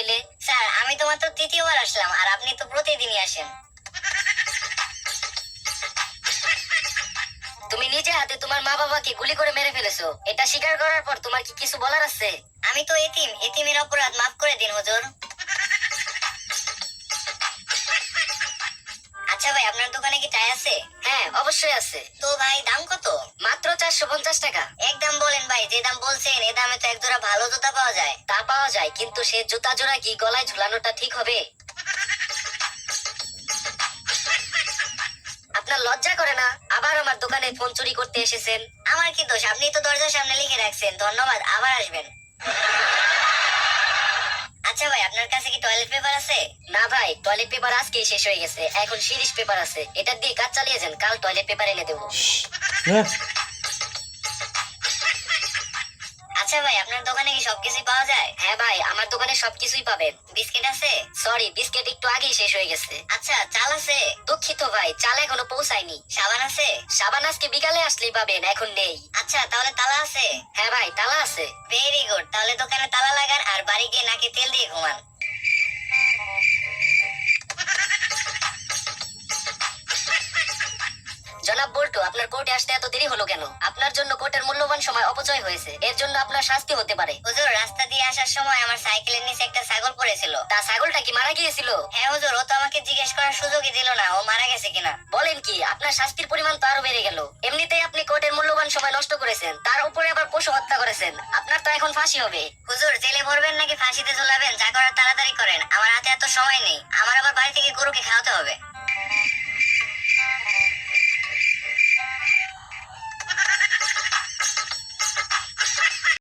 হইলে স্যার, আমি তো মাত্র তৃতীয়বার আসলাম, আর আপনি তো প্রতিদিনই আসেন। তুমি নিজে হাতে তোমার মা বাবাকে গুলি করে মেরে ফেলেছো। এটা স্বীকার করার পর তোমার কি কিছু বলার আছে? আমি তো এতিম, এতিমের অপরাধ মাফ করে দিন, হুজুর। আচ্ছা ভাই আপনার দোকানে কি চাই আছে? হ্যাঁ অবশ্যই আছে। তো ভাই দাম কত? মাত্র চারশো পঞ্চাশ টাকা। একদম বলেন ভাই যে দাম বলছেন এ দামে তো এক জোড়া ভালো জুতা পাওয়া যায়। তা পাওয়া যায় কিন্তু সে জুতা জোড়া কি গলায় ঝুলানোটা ঠিক হবে? আপনার লজ্জা করে না আবার আমার দোকানে ফোন চুরি করতে এসেছেন? আমার কি দোষ? আপনি তো দরজার সামনে লিখে রাখছেন। ধন্যবাদ আবার আসবেন। আপনার কাছে কি টয়লেট পেপার আছে? না ভাই টয়লেট পেপার আজকে শেষ হয়ে গেছে। এখন সিরিজ পেপার আছে। এটা দিয়ে কাজ চালিয়ে যান, কাল টয়লেট পেপার এনে দেবো। আচ্ছা ভাই, আপনার দোকানে কি পাওয়া যায়? হ্যাঁ ভাই, আমার দোকানে সবকিছুই পাবেন। বিস্কিট আছে? সরি বিস্কিট একটু আগেই শেষ হয়ে গেছে। আচ্ছা চাল আছে? দুঃখিত ভাই, চাল এখনও পৌঁছায়নি। সাবান আছে? সাবান আজকে বিকালে আসলেই পাবেন, এখন নেই। আচ্ছা তাহলে তালা আছে? হ্যাঁ ভাই, তালা আছে। ভেরি গুড তাহলে দোকানে তালা জনাব বল্টু আপনার কোর্টে আসতে এত দেরি হলো কেন? আপনার জন্য কোর্টের মূল্যবান সময় অপচয় হয়েছে। এর জন্য আপনার শাস্তি হতে পারে। হুজুর রাস্তা দিয়ে আসার সময় আমার সাইকেলের নিচে একটা ছাগল পড়েছিল। তা ছাগলটা কি মারা গিয়েছিল? হ্যাঁ হুজুর ও তো আমাকে জিজ্ঞেস করার সুযোগই দিল না। ও মারা গেছে কিনা? বলেন কি আপনার শাস্তির পরিমাণ তো আরও বেড়ে গেল। এমনিতেই আপনি কোর্টের মূল্যবান সময় নষ্ট করেছেন। তার উপরে আবার পশু হত্যা করেছেন। আপনার তো এখন ফাঁসি হবে। হুজুর জেলে ভরবেন নাকি ফাঁসিতে ঝুলাবেন? যা করার তাড়াতাড়ি করেন। আমার হাতে এত সময় নেই। আমার আবার বাড়ি থেকে গরুকে খাওয়াতে হবে।